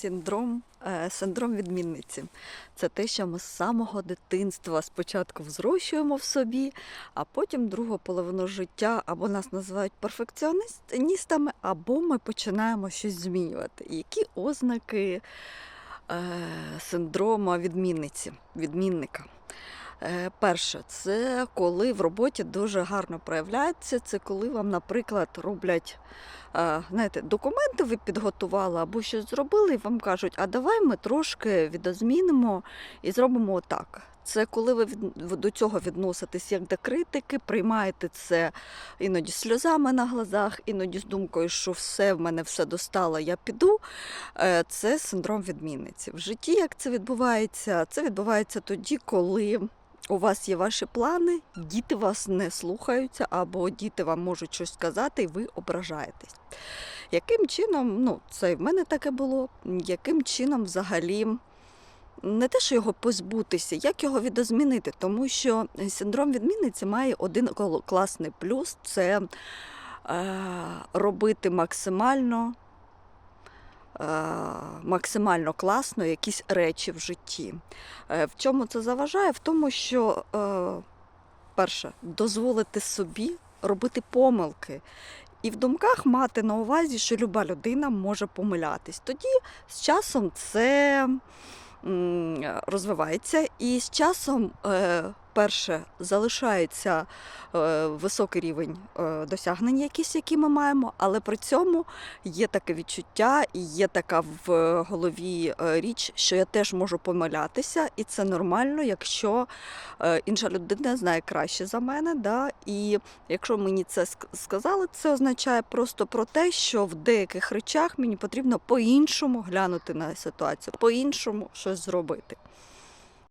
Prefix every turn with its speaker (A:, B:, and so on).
A: Синдром, е, синдром відмінниці. Це те, що ми з самого дитинства спочатку взрощуємо в собі, а потім другу половину життя або нас називають перфекціоністами, або ми починаємо щось змінювати. Які ознаки е, синдрома відмінниці, відмінника? Е, Перше, це коли в роботі дуже гарно проявляється. Це коли вам, наприклад, роблять е, знаєте, документи ви підготували або щось зробили, і вам кажуть, а давай ми трошки відозмінимо і зробимо отак. Це коли ви до цього відноситесь як до критики, приймаєте це іноді сльозами на глазах, іноді з думкою, що все в мене все достало, я піду. Е, Це синдром відмінниці. В житті як це відбувається? Це відбувається тоді, коли у вас є ваші плани, діти вас не слухаються, або діти вам можуть щось сказати, і ви ображаєтесь. Яким чином, ну, це в мене таке було, яким чином взагалі не те, що його позбутися, як його відозмінити, тому що синдром відмінниці має один класний плюс це е, робити максимально е, максимально класно якісь речі в житті. Е, В чому це заважає? В тому, що е, перше, дозволити собі робити помилки. І в думках мати на увазі, що люба людина може помилятись. Тоді з часом це розвивається, і з часом, е, перше, залишається е, високий рівень е, досягнень, якісь, які ми маємо, але при цьому є таке відчуття і є така в голові е, річ, що я теж можу помилятися, і це нормально, якщо інша людина знає краще за мене. Да? І якщо мені це сказали, це означає просто про те, що в деяких речах мені потрібно по-іншому глянути на ситуацію, по-іншому щось зробити.